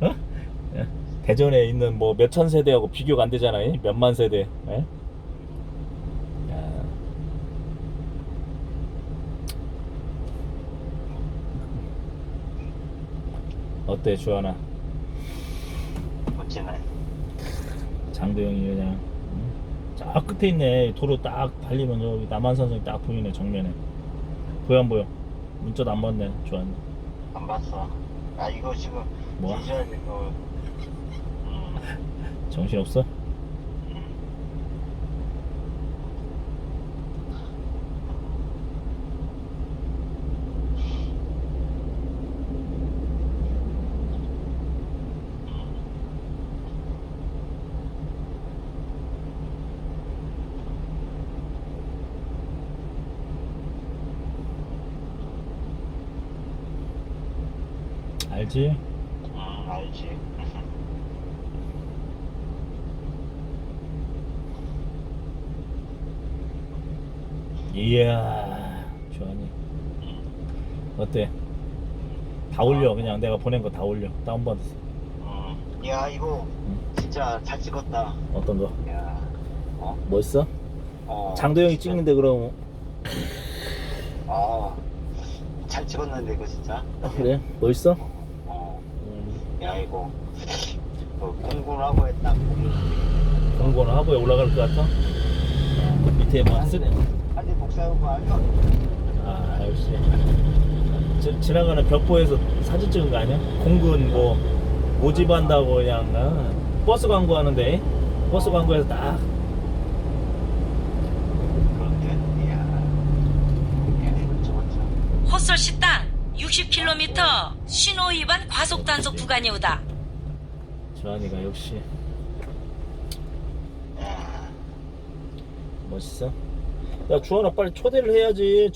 어? 예. 대전에 있는 뭐 몇 천 세대하고 비교가 안 되잖아 요. 몇만 세대. 예? 야. 어때 주하나? 멋지네. 장도영이 그냥 응? 저 끝에 있네 도로 딱 달리면 저기 남한산성이 딱 보이네 정면에 보여 안 보여? 문자도 안 봤네 주한 안 봤어. 아 이거 지금 뭐야? 음, 정신 없어? 알지? 음, 알지. 이야 주한이 어때? 다 올려 그냥 내가 보낸 거 다 올려 다운받았어 음, 야 이거 응. 진짜 잘 찍었다. 어떤 거? 야, 어, 멋있어? 어. 장도영이 진짜. 찍는데 그럼 아, 잘 찍었는데 이거 진짜. 아, 그래? 멋있어? 어, 음, 야 이거 그 공부를 하고 했다. 경고는 하고에 올라갈 것 같아? 아, 밑에 막 쓰네 한대 복사해보고 알죠? 아 역시 지, 지나가는 벽보에서 사진 찍은 거 아니야? 공군 뭐 모집한다고 그냥 아, 버스 광고 하는데 버스 광고에서 딱 그런데, 이야, 60km 신호 위반 과속 단속 구간이 오다. 주한이가 역시 야, 멋있어 야 주한아 빨리 초대를 해야지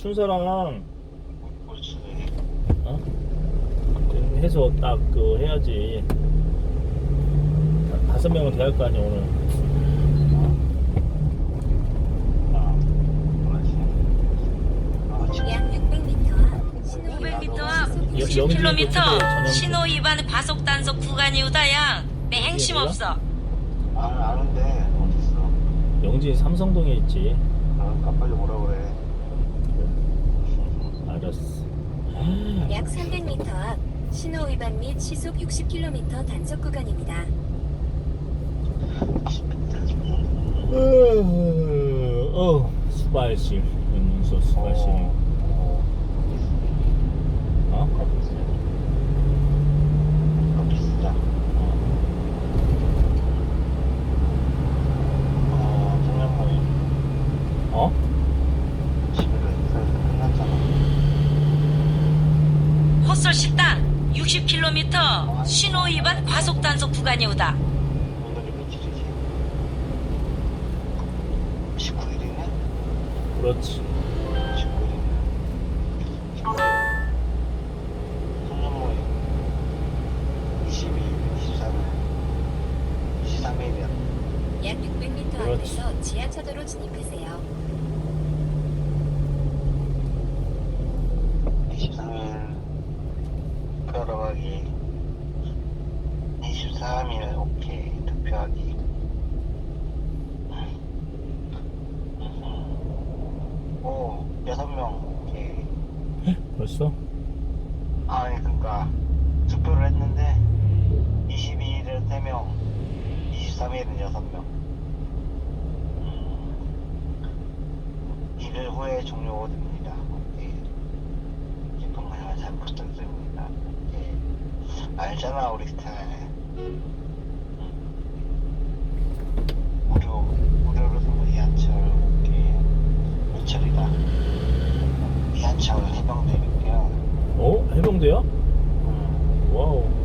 그렇지. 어? 해서 딱 그 해야지 다- 다섯 명은 돼야 할 거 아니야 오늘 60km 그 신호 위반 과속 단속 구간이 우다야. 내 행심 몰라? 없어. 아, 아는데 어디 있어? 영진 삼성동에 있지. 아, 빨리 오라 그래. 음, 알았어. 약 300m 앞 신호 위반 및 시속 60km 단속 구간입니다. 어, 수발심 연문소 수발심. 어. 어? 어, 어? 집에가 끝났잖아. 헛설 식당 60km 신호 위반 과속 단속 구간이 오다. 오늘이 며칠이지? 19일이네? 그렇지 19일이네. 19일. 성년모임. 22일, 23일. 23일이야. 약 600m 그렇지. 앞에서 지하차도로 진입하세요. 23일 투표하러 가기. 23일 오케이. 투표하기. 오 6명. 오케이. 벌써? 아니 그니까 투표를 했는데 22일은 3명 23일은 6명 1일 후에 종료가 됩니다. 예. 깊은 관심을 잘 부탁드립니다. 예. 알잖아, 우리 스타네. 무료, 해병대니까. 어? 해병대야? 음. 와우.